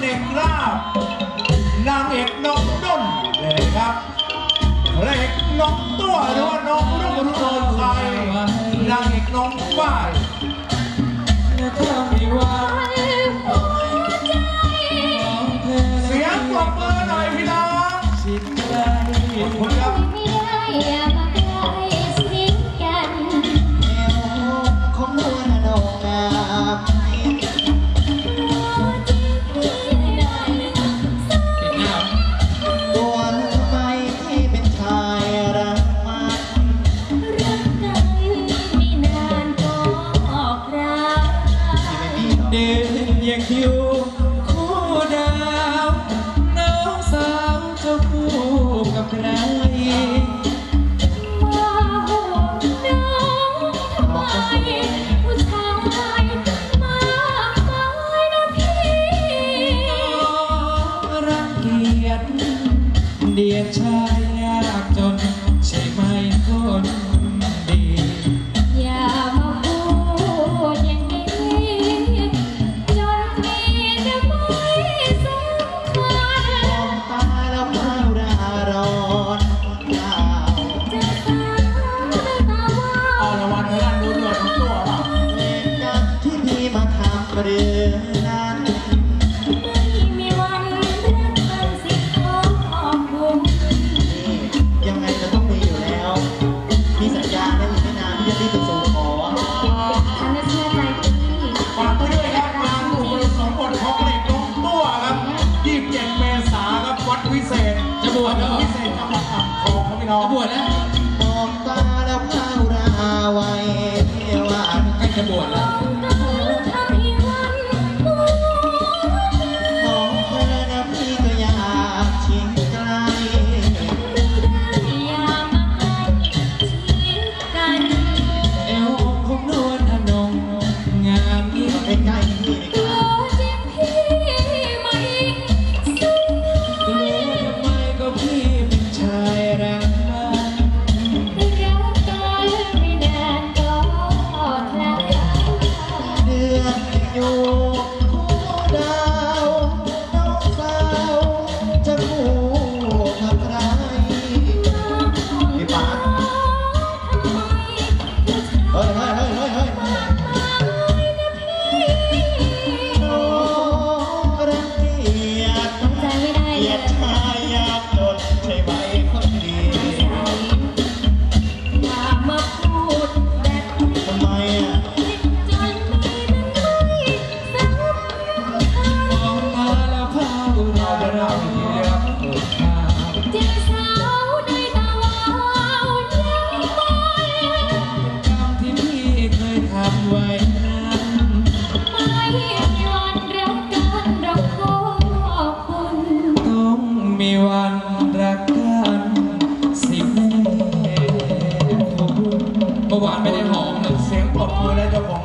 เอกลาบนางเอกน้องนุ่นเลยครับพระเอกน้องตัวหรือว่าน้องรุ่งรุ่งโรมไทยนางเอกน้องฝ้ายและเธอไม่ว่า เด่นเยี่ยงคิวคู่ดาวน้องสาวเจ้าคู่กับใครมาห่วงน้องทำไมผู้ชายมากมายนะพี่รังเกียจเดียดชาย ยังไงจะต้องมีอยู่แล้ว มีสัญญาได้อีกไม่นานที่จะรีบไปส่ง เมื่อวานไม่ได้หอมเสียงปลดมือและเจ้าของ